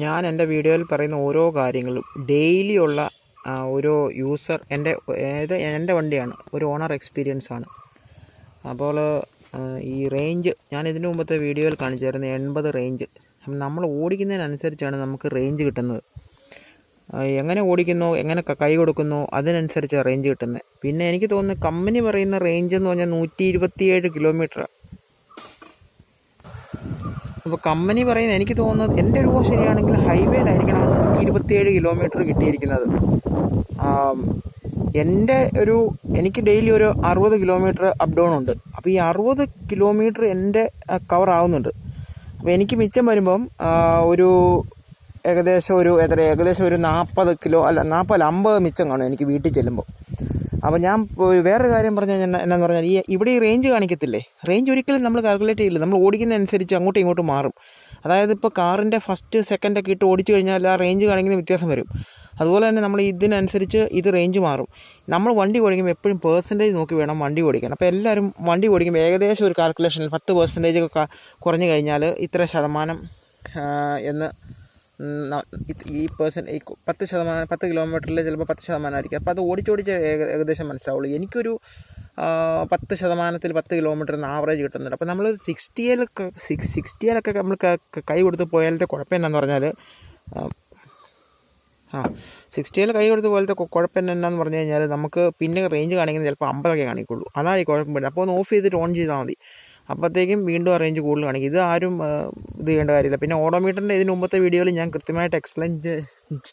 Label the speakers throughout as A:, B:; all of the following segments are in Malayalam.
A: ഞാൻ എന്റെ വീഡിയോയിൽ പറയുന്ന ഓരോ കാര്യങ്ങളും ഡെയിലി ഉള്ള ഒരു യൂസർ എന്റെ ഏത് എന്റെ വണ്ടിയാണ് ഒരു ഓണർ എക്സ്പീരിയൻസ് ആണ്. അപ്പോൾ ഈ റേഞ്ച് ഞാൻ ഇതിനു മുമ്പത്തെ വീഡിയോയിൽ കാണിച്ചായിരുന്നു എൺപത് റേഞ്ച് നമ്മൾ ഓടിക്കുന്നതിനനുസരിച്ചാണ് നമുക്ക് റേഞ്ച് കിട്ടുന്നത്. എങ്ങനെ ഓടിക്കുന്നു എങ്ങനെ കൈ കൊടുക്കുന്നു അതിനനുസരിച്ചാണ് റേഞ്ച് കിട്ടുന്നത്. പിന്നെ എനിക്ക് തോന്നുന്നു കമ്പനി പറയുന്ന റേഞ്ച് എന്ന് പറഞ്ഞാൽ നൂറ്റി ഇരുപത്തിയേഴ് കിലോമീറ്റർ അപ്പോൾ കമ്പനി പറയുന്നത് എനിക്ക് തോന്നുന്നത് എന്റെ ഊഹം ശരിയാണെങ്കിൽ ഹൈവേയിലായിരിക്കണം നൂറ്റി ഇരുപത്തിയേഴ് കിലോമീറ്റർ കിട്ടിയിരിക്കുന്നത്. എന്റെ ഒരു എനിക്ക് ഡെയിലി ഒരു അറുപത് കിലോമീറ്റർ അപ് ഡൗൺ ഉണ്ട്. അപ്പോൾ ഈ അറുപത് കിലോമീറ്റർ എന്റെ കവർ ആവുന്നുണ്ട്. അപ്പോൾ എനിക്ക് മിച്ചം വരുമ്പം ഒരു ഏകദേശം ഒരു എത്ര ഏകദേശം ഒരു നാൽപ്പത് കിലോ അല്ല നാൽപ്പത് അമ്പത് മിച്ചം കാണും എനിക്ക് വീട്ടിൽ ചെല്ലുമ്പോൾ അപ്പോൾ ഞാൻ വേറൊരു കാര്യം പറഞ്ഞാൽ ഞാൻ എന്നാന്ന് പറഞ്ഞാൽ ഈ ഇവിടെ ഈ റേഞ്ച് കാണിക്കത്തില്ലേ? റേഞ്ച് ഒരിക്കലും നമ്മൾ കാൽക്കുലേറ്റ് ചെയ്യില്ല. നമ്മൾ ഓടിക്കുന്നതനുസരിച്ച് അങ്ങോട്ടും ഇങ്ങോട്ടും മാറും. അതായത് ഇപ്പോൾ കാറിന്റെ ഫസ്റ്റ് സെക്കൻഡ് ഒക്കെ ഇട്ട് ഓടിച്ചു കഴിഞ്ഞാൽ ആ റേഞ്ച് കാണിക്കുന്ന വ്യത്യാസം വരും. അതുപോലെ തന്നെ നമ്മൾ ഇതിനനുസരിച്ച് ഇത് റേഞ്ച് മാറും. നമ്മൾ വണ്ടി ഓടിക്കുമ്പോൾ എപ്പോഴും പേഴ്സന്റേജ് നോക്കി വേണം വണ്ടി ഓടിക്കാൻ. അപ്പോൾ എല്ലാവരും വണ്ടി ഓടിക്കുമ്പോൾ ഏകദേശം ഒരു കാൽക്കുലേഷനിൽ പത്ത് പേഴ്സന്റേജ് ഒക്കെ കുറഞ്ഞു കഴിഞ്ഞാൽ ഇത്ര ശതമാനം എന്ന് ഈ പേഴ്സൺ ഈ പത്ത് ശതമാനം പത്ത് കിലോമീറ്ററിൽ ചിലപ്പോൾ പത്ത് ശതമാനമായിരിക്കും അപ്പോൾ അത് ഓടിച്ചോടിച്ച് ഏകദേശം മനസ്സിലാവുള്ളൂ. എനിക്കൊരു പത്ത് ശതമാനത്തിൽ പത്ത് കിലോമീറ്ററിന് ആവറേജ് കിട്ടുന്നുണ്ട്. അപ്പോൾ നമ്മൾ സിക്സ്റ്റിയിലൊക്കെ സിക്സ് സിക്സ്റ്റിയിലൊക്കെ നമ്മൾ ക- കൊടുത്ത് പോയാലത്തെ കുഴപ്പം എന്നാന്ന് പറഞ്ഞാൽ ആ, സിക്സ്റ്റിയിൽ കൈ കൊടുത്ത് പോലത്തെ കുഴപ്പം എന്നാന്ന് പറഞ്ഞു കഴിഞ്ഞാൽ നമുക്ക് പിന്നെ റേഞ്ച് കാണിക്കുന്നത് ചിലപ്പോൾ അമ്പതൊക്കെ കാണിക്കുള്ളൂ. അതാണ് ഈ കുഴപ്പം അപ്പോൾ ഒന്ന് ഓഫ് ചെയ്തിട്ട് ഓൺ ചെയ്താൽ മതി. അപ്പോഴത്തേക്കും വീണ്ടും ആ റേഞ്ച് കൂടുതൽ കാണിക്കും. ഇത് ആരും ഇത് ചെയ്യേണ്ട കാര്യമില്ല. പിന്നെ ഓഡോമീറ്ററിന്റെ ഇതിന് മുമ്പത്തെ വീഡിയോയിൽ ഞാൻ കൃത്യമായിട്ട് എക്സ്പ്ലെയിൻ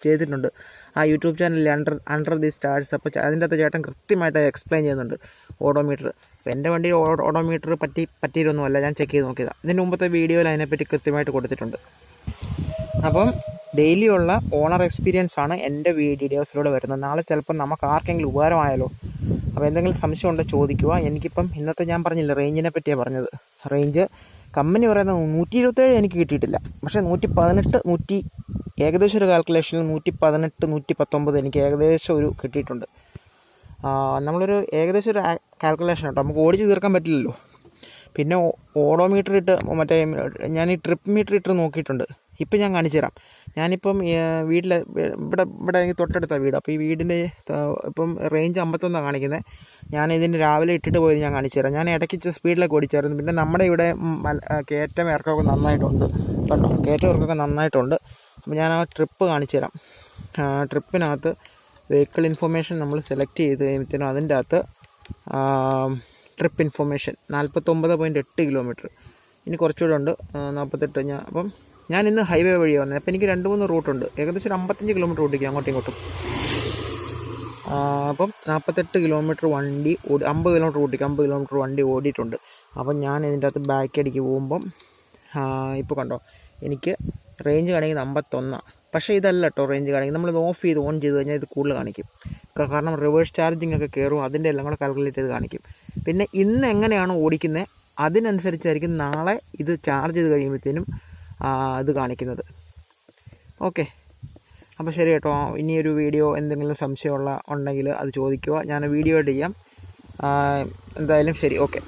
A: ചെയ്തിട്ടുണ്ട്. ആ യൂട്യൂബ് ചാനലിൽ അണ്ടർ അണ്ടർ ദി സ്റ്റാർസ് അപ്പോൾ അതിന്റെ അകത്ത് ചേട്ടൻ കൃത്യമായിട്ട് എക്സ്പ്ലെയിൻ ചെയ്യുന്നുണ്ട് ഓഡോമീറ്റർ അപ്പോൾ എന്റെ വണ്ടി ഓഡോമീറ്റർ പറ്റി പറ്റിയിട്ടൊന്നുമല്ല ഞാൻ ചെക്ക് ചെയ്ത് നോക്കിയതാണ് ഇതിന് മുമ്പത്തെ വീഡിയോയിൽ അതിനെപ്പറ്റി കൃത്യമായിട്ട് കൊടുത്തിട്ടുണ്ട്. അപ്പം ഡെയിലി ഉള്ള ഓണർ എക്സ്പീരിയൻസ് ആണ് എന്റെ വീഡിയോസിലൂടെ വരുന്നത്. നാളെ ചിലപ്പോൾ നമുക്ക് ആർക്കെങ്കിലും ഉപകാരമായാലോ? അപ്പോൾ എന്തെങ്കിലും സംശയം ഉണ്ടോ ചോദിക്കുക. എനിക്കിപ്പം ഇന്നത്തെ ഞാൻ പറഞ്ഞില്ല റേഞ്ചിനെ പറ്റിയാണ് പറഞ്ഞത്. റേഞ്ച് കമ്പനി പറയുന്നത് നൂറ്റി ഇരുപത്തേഴ് എനിക്ക് കിട്ടിയിട്ടില്ല. പക്ഷേ നൂറ്റി പതിനെട്ട് നൂറ്റി ഏകദേശം ഒരു കാൽക്കുലേഷനിൽ നൂറ്റി പതിനെട്ട് നൂറ്റി പത്തൊമ്പത് എനിക്ക് ഏകദേശം ഒരു കിട്ടിയിട്ടുണ്ട്. നമ്മളൊരു ഏകദേശം ഒരു കാൽക്കുലേഷൻ കേട്ടോ. നമുക്ക് ഓടിച്ച് തീർക്കാൻ പറ്റില്ലല്ലോ. പിന്നെ ഓഡോമീറ്റർ ഇട്ട് മറ്റേ ഞാൻ ഈ ട്രിപ്പ് മീറ്റർ ഇട്ട് നോക്കിയിട്ടുണ്ട്. ഇപ്പം ഞാൻ കാണിച്ചു തരാം. ഞാനിപ്പം വീട്ടിൽ ഇവിടെ ഇവിടെ എനിക്ക് തൊട്ടടുത്ത വീട്. അപ്പോൾ ഈ വീടിന്റെ ഇപ്പം റേഞ്ച് അമ്പത്തൊന്നാണ് കാണിക്കുന്നത് ഞാൻ ഇതിന് രാവിലെ ഇട്ടിട്ട് പോയത് ഞാൻ കാണിച്ചു തരാം. ഞാൻ ഇടയ്ക്ക് സ്പീഡിലൊക്കെ ഓടിച്ചായിരുന്നു. പിന്നെ നമ്മുടെ ഇവിടെ കയറ്റം ഇറക്കമൊക്കെ നന്നായിട്ടുണ്ട്. കണ്ടോ? കയറ്റം ഇറക്കമൊക്കെ നന്നായിട്ടുണ്ട്. അപ്പോൾ ഞാൻ ആ ട്രിപ്പ് കാണിച്ചു തരാം. ട്രിപ്പിനകത്ത് വെഹിക്കിൾ ഇൻഫർമേഷൻ നമ്മൾ സെലക്ട് ചെയ്ത് കഴിയുമ്പോഴത്തേനും അതിന്റെ അകത്ത് ട്രിപ്പ് ഇൻഫർമേഷൻ നാൽപ്പത്തൊമ്പത് പോയിന്റ് എട്ട് കിലോമീറ്റർ ഇനി കുറച്ചുകൂടെ ഉണ്ട്. നാൽപ്പത്തെട്ട് ഞാൻ അപ്പം ഞാൻ ഇന്ന് ഹൈവേ വഴി വന്നത് അപ്പോൾ എനിക്ക് രണ്ട് മൂന്ന് റൂട്ടുണ്ട് ഏകദേശം ഒരു അമ്പത്തഞ്ച് കിലോമീറ്റർ ഓടിക്കും അങ്ങോട്ടും ഇങ്ങോട്ടും. അപ്പം നാൽപ്പത്തെട്ട് കിലോമീറ്റർ വണ്ടി ഓടി അമ്പത് കിലോമീറ്റർ ഓടിക്കും. അമ്പത് കിലോമീറ്റർ വണ്ടി ഓടിയിട്ടുണ്ട്. അപ്പം ഞാൻ ഇതിന്റെ അകത്ത് ബാക്ക് അടിക്ക് പോകുമ്പം ഇപ്പോൾ കണ്ടോ എനിക്ക് റേഞ്ച് കാണിക്കുന്നത് അമ്പത്തൊന്നാണ് പക്ഷേ ഇതല്ല കേട്ടോ റേഞ്ച് കാണിക്കുന്നത്. നമ്മളിത് ഓഫ് ചെയ്ത് ഓൺ ചെയ്ത് കഴിഞ്ഞാൽ ഇത് കൂടുതൽ കാണിക്കും. കാരണം റിവേഴ്സ് ചാർജിങ് ഒക്കെ കയറും അതിന്റെ എല്ലാം കൂടെ കാൽക്കുലേറ്റ് ചെയ്ത് കാണിക്കും. പിന്നെ ഇന്ന് എങ്ങനെയാണ് ഓടിക്കുന്നത് അതിനനുസരിച്ചായിരിക്കും നാളെ ഇത് ചാർജ് ചെയ്ത് കഴിയുമ്പോഴത്തേനും ഇത് കാണിക്കുന്നത്. ഓക്കെ. അപ്പോൾ ശരി കേട്ടോ. ഇനിയൊരു വീഡിയോ എന്തെങ്കിലും സംശയമുള്ള ഉണ്ടെങ്കിൽ അത് ചോദിക്കുക. ഞാൻ വീഡിയോ ചെയ്യാം. എന്തായാലും ശരി. ഓക്കെ.